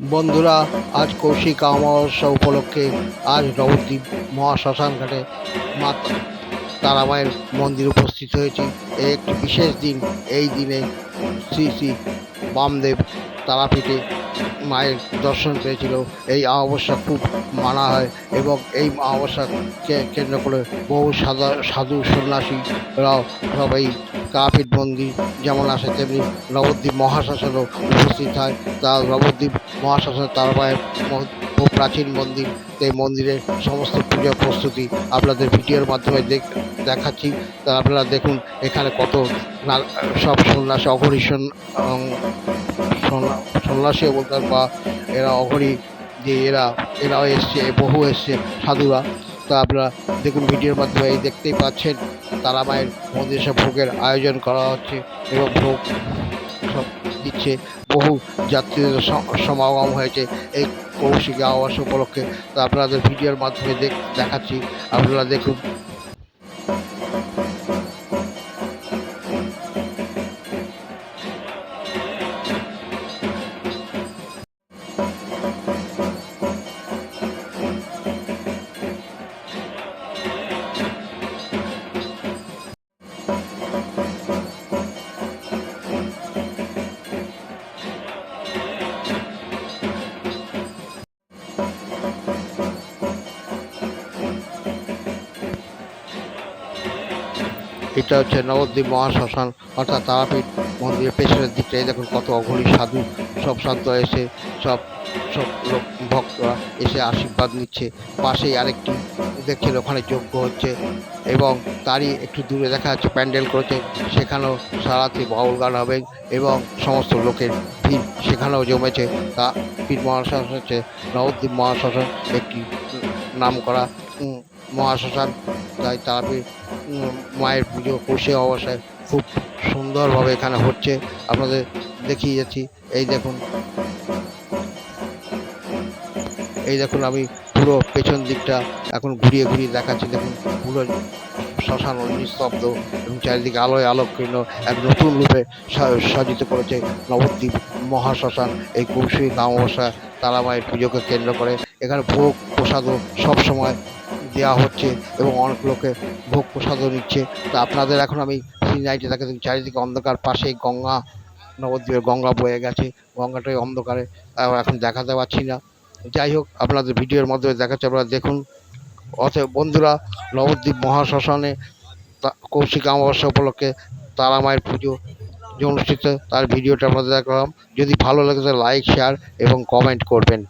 বন্ধুরা, আজ কৌশিক অমাবস্যা উপলক্ষে আজ নবদ্বীপ মহাশ্মশান ঘাটে মা তারামায়ের মন্দির উপস্থিত হয়েছি। একটি বিশেষ দিন, এই দিনে শ্রী শ্রী বামদেব তারাপীঠে মায়ের দর্শন পেয়েছিল। এই অমাবস্যা খুব মানা হয় এবং এই অমাবস্যাকে কেন্দ্র করে বহু সাদা সাধু সন্ন্যাসীরাও সব মন্দির যেমন আসে তেমনি নবদ্বীপ মহাশ্মশানও উপস্থিত হয়। তা নবদ্বীপ মহাশ্মশান তারামায়ের ম- বহু প্রাচীন মন্দির এই মন্দিরের সমস্ত পূজার প্রস্তুতি আপনাদের ভিডিওর মাধ্যমে দেখ- দেখাচ্ছি। তা আপনারা দেখুন এখানে কত সব সন্ন্যাসী অঘরী সন- উম, সন্না- সন্ন্যাসীও বলতে বা এরা অঘরী যে এরা এরাও এসছে বহু এসছে সাধুরা। তা আপনারা দেখুন ভিডিওর মাধ্যমে এই দেখতেই পাচ্ছেন তারা মায়ের মন্দিরে সব ভোগের আয়োজন করা হচ্ছে এবং ভোগ সব দিচ্ছে। বহু যাত্রীদের সমাগম হয়েছে এই কৌশিক আবাস উপলক্ষে। তো আপনাদের ভিডিওর মাধ্যমে দেখ, দেখাচ্ছি। আপনারা দেখুন এটা হচ্ছে নবদ্বীপ মহাশ্মশান, অর্থাৎ তারাপীঠ মন্দিরের পেছনের দিকটা। এই দেখুন কত অঘরী সাধু, সব সাধু এসে, সব সব লোক, ভক্তরা এসে আশীর্বাদ নিচ্ছে। পাশেই আরেকটি, দেখছেন ওখানে যজ্ঞ হচ্ছে এবং তারই একটু দূরে দেখা যাচ্ছে, প্যান্ডেল করেছে সেখানেও সারাত্রি বাউল গান হবে এবং সমস্ত লোকের ভিড় সেখানেও জমেছে। তা পীঠ মহাশ্মশান হচ্ছে নবদ্বীপ মহাশ্মশান, একটি নাম করা মহাশ্মশান, তাই তারাপীঠ মায়ের পুজো কৌশে অবস্থায় খুব সুন্দরভাবে এখানে হচ্ছে। আপনাদের দেখিয়ে যাচ্ছি। এই দেখুন। এই দেখুন, আমি পুরো পেছন দিকটা এখন ঘুরিয়ে ঘুরিয়ে দেখাচ্ছি। দেখুন, পুরো শ্মশান নিস্তব্ধ এবং চারিদিকে আলোয় আলোকীর্ণ এক নতুন রূপে সজ্জিত করেছে নবদ্বীপ মহাশ্মশান। এই কৌশিক অমাবস্যা তারা মায়ের পুজোকে কেন্দ্র করে। এখানে ভোগ প্রসাদও সবসময় দেওয়া হচ্ছে এবং অনেক লোকে ভোগ প্রসাদও নিচ্ছে। তা আপনাদের এখন আমি নাইটে দেখে চারিদিকে অন্ধকার, পাশেই গঙ্গা নবদ্বীপের গঙ্গা বয়ে গেছে। গঙ্গাটাই অন্ধকারে এখন দেখাতে পাচ্ছি না। যাই হোক, আপনাদের ভিডিওর মাধ্যমে দেখাচ্ছে, আপনারা দেখুন। অতএব বন্ধুরা, নবদ্বীপ মহাশ্মশানে কৌশিক অমাবস্যা উপলক্ষে তারা মায়ের পুজো যে অনুষ্ঠিত, তার ভিডিওটা আপনাদের দেখালাম। যদি ভালো লাগে, তাহলে লাইক শেয়ার এবং কমেন্ট করবেন।